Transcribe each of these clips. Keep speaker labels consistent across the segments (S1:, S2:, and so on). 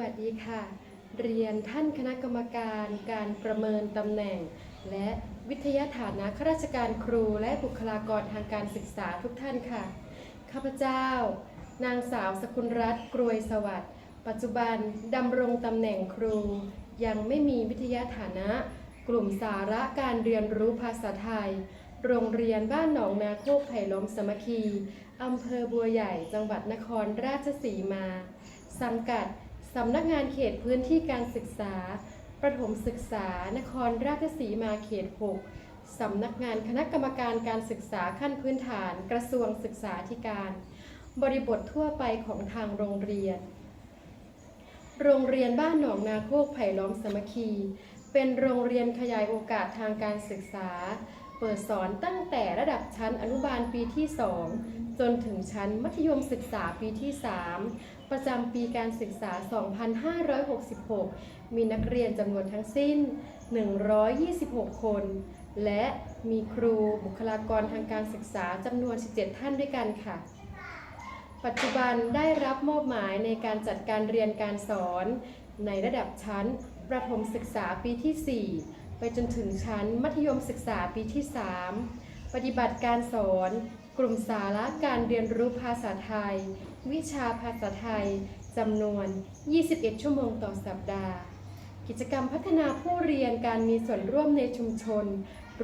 S1: วัสดีค่ะ เรียนท่านคณะกรรมการการประเมินตำแหน่ง และวิทยาฐานะข้าราชการครูและบุคลากรทางการศึกษาทุกท่านค่ะ ข้าพเจ้า นางสาวสกุลรัตน์กรวยสวัสดิ์ ปัจจุบันดำรงตำแหน่งครู ยังไม่มีวิทยาฐานะ กลุ่มสาระการเรียนรู้ภาษาไทย โรงเรียนบ้านหนองนาโคกไผ่ล้อมสมัคคีอำเภอบัวใหญ่จังหวัดนครราชสีมา สังกัด สำนักงานเขตพื้นที่การศึกษา ประถมศึกษา นครราชสีมาเขต 6 สำนักงานคณะกรรมการการศึกษาขั้นพื้นฐาน กระทรวงศึกษาธิการ บริบททั่วไปของทางโรงเรียน โรงเรียนบ้านหนองนาโคกไผ่ล้อมสมัคคี เป็นโรงเรียนขยายโอกาสทางการศึกษา เปิดสอนตั้งแต่ระดับชั้นอนุบาลปีที่ 2 จนถึงชั้นมัธยมศึกษาปีที่ 3 ประจำปีการศึกษา 2566 มีนักเรียนจำนวนทั้งสิ้น 126 คน และมีครูบุคลากรทางการศึกษาจำนวน 17 ท่านด้วยกันค่ะ ปัจจุบันได้รับมอบหมายในการจัดการเรียนการสอน ในระดับชั้น ประถมศึกษาปีที่ 4 ไปจนถึงชั้นมัธยมศึกษาปีที่ 3 ปฏิบัติการสอน กลุ่มสาระการเรียนรู้ภาษาไทย วิชาภาษาไทยจำนวน 21 ชั่วโมงต่อสัปดาห์ กิจกรรมพัฒนาผู้เรียนการมีส่วนร่วมในชุมชน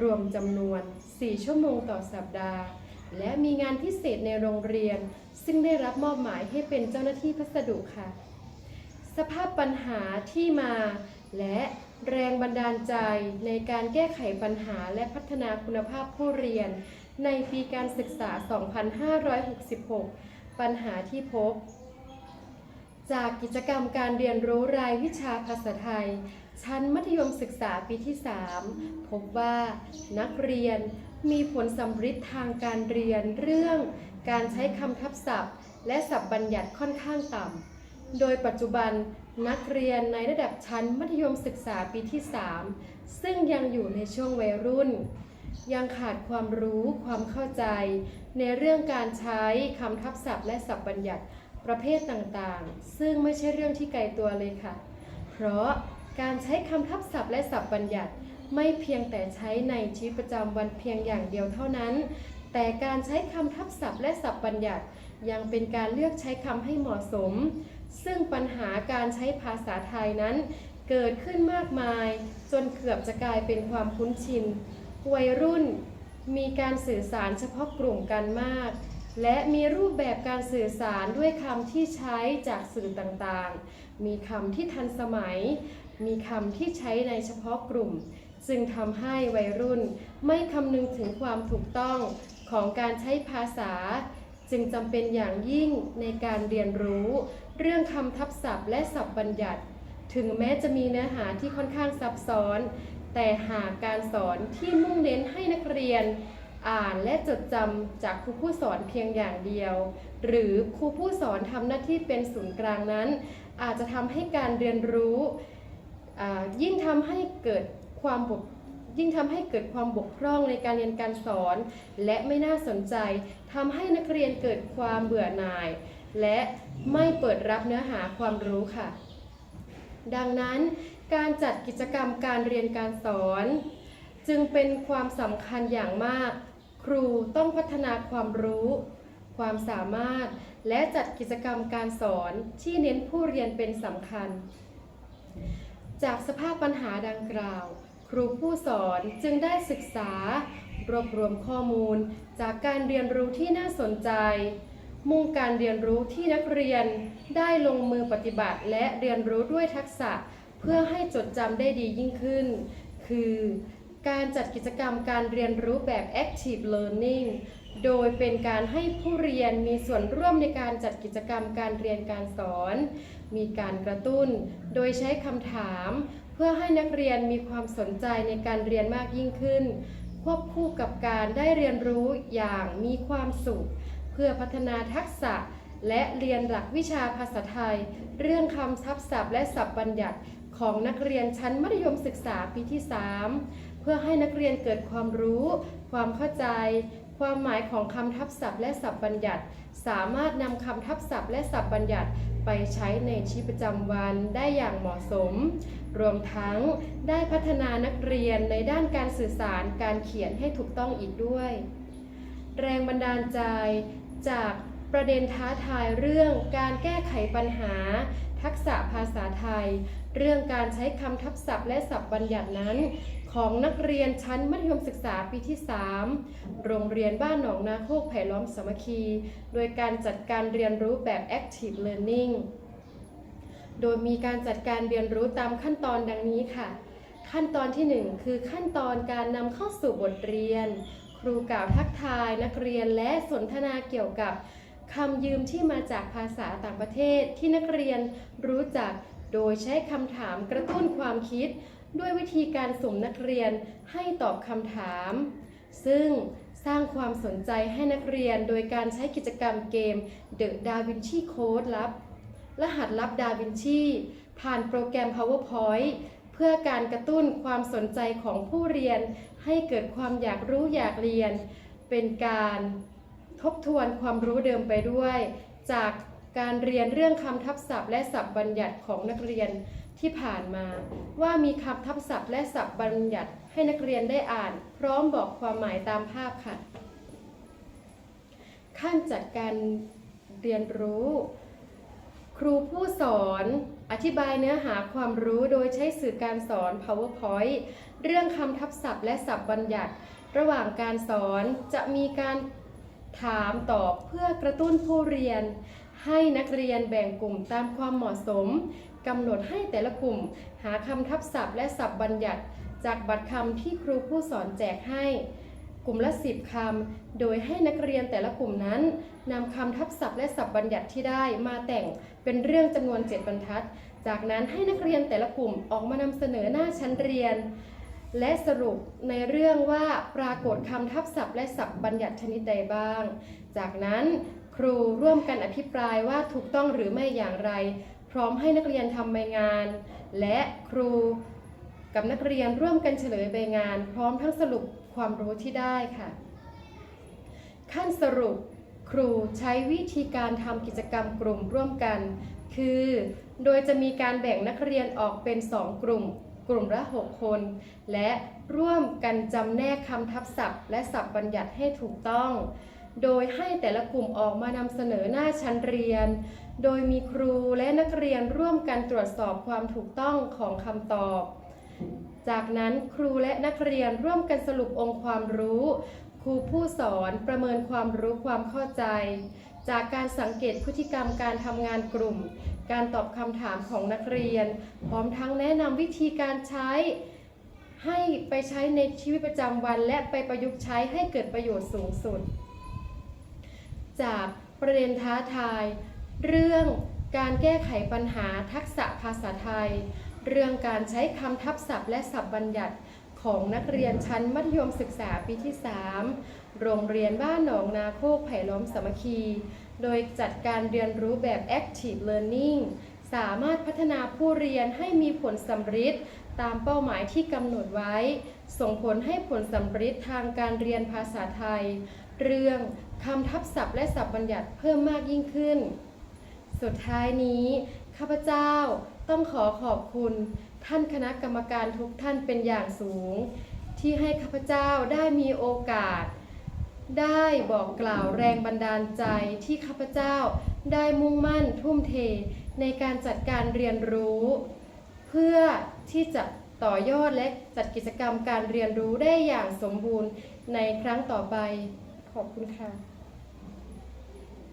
S1: รวมจำนวน 4 ชั่วโมงต่อสัปดาห์ และมีงานพิเศษในโรงเรียน ซึ่งได้รับมอบหมายให้เป็นเจ้าหน้าที่พัสดุค่ะ สภาพปัญหาที่มา และแรงบันดาลใจในการแก้ไขปัญหาและพัฒนาคุณภาพผู้เรียน ในปีการศึกษา 2566 ปัญหาที่พบ จากกิจกรรมการเรียนรู้รายวิชาภาษาไทย ชั้นมัธยมศึกษาปีที่ 3 พบว่านักเรียนมีผลสำฤทธิ์ทางการเรียนเรื่อง การใช้คำทับศัพท์ และศัพท์บัญญัติค่อนข้างต่ำ โดยปัจจุบันนักเรียนในระดับชั้นมัธยมศึกษาปีที่ 3 ซึ่งยังอยู่ในช่วงวัยรุ่น ยังขาดความรู้ความเข้าใจ ในเรื่องการใช้คำทับศัพท์และศัพท์บัญญัติประเภทต่างๆ ซึ่งไม่ใช่เรื่องที่ไกลตัวเลยค่ะ เพราะการใช้คำทับศัพท์และศัพท์บัญญัติไม่เพียงแต่ใช้ในชีวิตประจำวันเพียงอย่างเดียวเท่านั้น แต่การใช้คำทับศัพท์และศัพท์บัญญัติ ยังเป็นการเลือกใช้คำให้เหมาะสม ซึ่งปัญหาการใช้ภาษาไทยนั้น เกิดขึ้นมากมาย จนเกือบจะกลายเป็นความคุ้นชิน วัยรุ่นมีการสื่อสารเฉพาะกลุ่มกันมาก และมีรูปแบบการสื่อสารด้วยคำที่ใช้จากสื่อต่างๆ มีคำที่ทันสมัย มีคำที่ใช้ในเฉพาะกลุ่ม จึงทำให้วัยรุ่นไม่คำนึงถึงความถูกต้องของการใช้ภาษา จึงจำเป็นอย่างยิ่งในการเรียนรู้ เรื่องคำทับศัพท์และศัพท์บัญญัติ ถึงแม้จะมีเนื้อหาที่ค่อนข้างซับซ้อน แต่หากการสอนที่มุ่งเน้นให้นักเรียนอ่านและจดจำจากครูผู้สอนเพียงอย่างเดียว หรือครูผู้สอนทำหน้าที่เป็นศูนย์กลางนั้น อาจจะทำให้การเรียนรู้ยิ่งทำให้เกิดความบกยิ่งทำให้เกิดความบกพร่องในการเรียนการสอน และไม่น่าสนใจทำให้นักเรียนเกิดความเบื่อหน่าย และไม่เปิดรับเนื้อหาความรู้ค่ะ ดังนั้น การจัดกิจกรรมการเรียนการสอน จึงเป็นความสำคัญอย่างมาก ครูต้องพัฒนาความรู้ ความสามารถ และจัดกิจกรรมการสอนที่เน้นผู้เรียนเป็นสำคัญ จากสภาพปัญหาดังกล่าว ครูผู้สอนจึงได้ศึกษารวบรวมข้อมูล จากการเรียนรู้ที่น่าสนใจ มุ่งการเรียนรู้ที่นักเรียนได้ลงมือปฏิบัติและเรียนรู้ด้วยทักษะ เพื่อให้จดจำได้ดียิ่งขึ้น คือการจัดกิจกรรมการเรียนรู้แบบ active learning โดยเป็นการให้ผู้เรียนมีส่วนร่วมในการจัดกิจกรรมการเรียนการสอน มีการกระตุ้น โดยใช้คำถาม เพื่อให้นักเรียนมีความสนใจในการเรียนมากยิ่งขึ้น ควบคู่กับการได้เรียนรู้อย่างมีความสุข เพื่อพัฒนาทักษะและเรียนหลักวิชาภาษาไทย เรื่องคำทับศัพท์และศัพท์บัญญัติ ของนักเรียนชั้นมัธยมศึกษาปีที่ 3 เพื่อให้นักเรียนเกิดความรู้ ความเข้าใจ ความหมายของคำทับศัพท์และศัพท์บัญญัติ สามารถนำคำทับศัพท์และศัพท์บัญญัติไปใช้ในชีวิตประจำวันได้อย่างเหมาะสม รวมทั้งได้พัฒนานักเรียนในด้านการสื่อสารการเขียนให้ถูกต้องอีกด้วย แรงบันดาลใจจาก ประเด็นท้าทายเรื่องการแก้ไขปัญหา ทักษะภาษาไทย เรื่องการใช้คำทับศัพท์และศัพท์บัญญัตินั้น ของนักเรียนชั้นมัธยมศึกษาปีที่ 3 โรงเรียนบ้านหนองนาโคกไผ่ล้อมสามัคคี โดยการจัดการเรียนรู้แบบ active learning โดยมีการจัดการเรียนรู้ตามขั้นตอนดังนี้ค่ะ ขั้นตอนที่ 1 คือขั้นตอนการนำเข้าสู่บทเรียน ครูกล่าวทักทายนักเรียนและสนทนาเกี่ยวกับ คำยืมที่มาจากภาษาต่างประเทศที่นักเรียนรู้จัก โดยใช้คำถามกระตุ้นความคิด ด้วยวิธีการสุ่มนักเรียนให้ตอบคำถาม ซึ่งสร้างความสนใจให้นักเรียนโดยการใช้กิจกรรมเกม The Da Vinci Code ลับ รหัสลับดาวินชีผ่านโปรแกรม PowerPoint เพื่อการกระตุ้นความสนใจของผู้เรียน ให้เกิดความอยากรู้อยากเรียน เป็นการ ทบทวนความรู้เดิมไปด้วย จากการเรียนเรื่องคำทับศัพท์ และศัพท์บัญญัติของนักเรียนที่ผ่านมา ว่ามีคำทับศัพท์ และศัพท์บัญญัติให้นักเรียนได้อ่าน พร้อมบอกความหมายตามภาพค่ะ ขั้นจัดการเรียนรู้ ครูผู้สอนอธิบายเนื้อหาความรู้โดยใช้สื่อการสอน PowerPoint เรื่องคำทับศัพท์ และศัพท์บัญญัติ ระหว่างการสอนจะมีการ ถามตอบเพื่อกระตุ้นผู้เรียน ให้นักเรียนแบ่งกลุ่มตามความเหมาะสมกำหนดให้แต่ละกลุ่ม หาคำทับศัพท์และศัพท์บัญญัติ จากบัตรคำที่ครูผู้สอนแจกให้ กลุ่มละ10คำ โดยให้นักเรียนแต่ละกลุ่มนั้นนำคำทับศัพท์และศัพท์บัญญัติที่ได้มาแต่งเป็นเรื่องจำนวน 7 บรรทัด จากนั้นให้นักเรียนแต่ละกลุ่มออกมานำเสนอหน้าชั้นเรียน และสรุปในเรื่องว่าปรากฏคำทับศัพท์และศัพท์บัญญัติชนิดใดบ้าง จากนั้นครูร่วมกันอภิปรายว่าถูกต้องหรือไม่อย่างไร พร้อมให้นักเรียนทำใบงาน และครูกับนักเรียนร่วมกันเฉลยใบงาน พร้อมทั้งสรุปความรู้ที่ได้ค่ะ ขั้นสรุป ครูใช้วิธีการทำกิจกรรมกลุ่มร่วมกัน คือ โดยจะมีการแบ่งนักเรียนออกเป็น 2 กลุ่ม กลุ่มละ 6 คน และร่วมกันจำแนกคำทับศัพท์ และศัพท์บัญญัติให้ถูกต้อง โดยให้แต่ละกลุ่มออกมานำเสนอหน้าชั้นเรียน โดยมีครูและนักเรียนร่วมกันตรวจสอบความถูกต้องของคำตอบ จากนั้นครูและนักเรียนร่วมกันสรุปองค์ความรู้ครูผู้สอนประเมินความรู้ความเข้าใจ จากการสังเกตพฤติกรรมการทำงานกลุ่ม การตอบคำถามของนักเรียน พร้อมทั้งแนะนำวิธีการใช้ ให้ไปใช้ในชีวิตประจำวัน และไปประยุกต์ใช้ให้เกิดประโยชน์สูงสุด จากประเด็นท้าทาย เรื่องการแก้ไขปัญหาทักษะภาษาไทย เรื่องการใช้คำทับศัพท์และศัพท์บัญญัติของนักเรียนชั้นมัธยมศึกษาปีที่ 3 โรงเรียนบ้านหนองนาโคกไผ่ล้อมสามัคคี โดยจัดการเรียนรู้แบบ active learning สามารถพัฒนาผู้เรียนให้มีผลสำฤทธิ์ตามเป้าหมายที่กำหนดไว้ ส่งผลให้ผลสำฤทธิ์ทางการเรียนภาษาไทย เรื่องคำทับศัพท์และศัพท์บัญญัติเพิ่มมากยิ่งขึ้น สุดท้ายนี้ ข้าพเจ้าต้องขอขอบคุณ ท่านคณะกรรมการทุกท่านเป็นอย่างสูง ที่ให้ข้าพเจ้าได้มีโอกาส ได้บอกกล่าวแรงบันดาลใจที่ข้าพเจ้าได้มุ่งมั่นทุ่มเทในการจัดการเรียนรู้ เพื่อที่จะต่อยอดและจัดกิจกรรมการเรียนรู้ได้อย่างสมบูรณ์ในครั้งต่อไป ขอบคุณค่ะ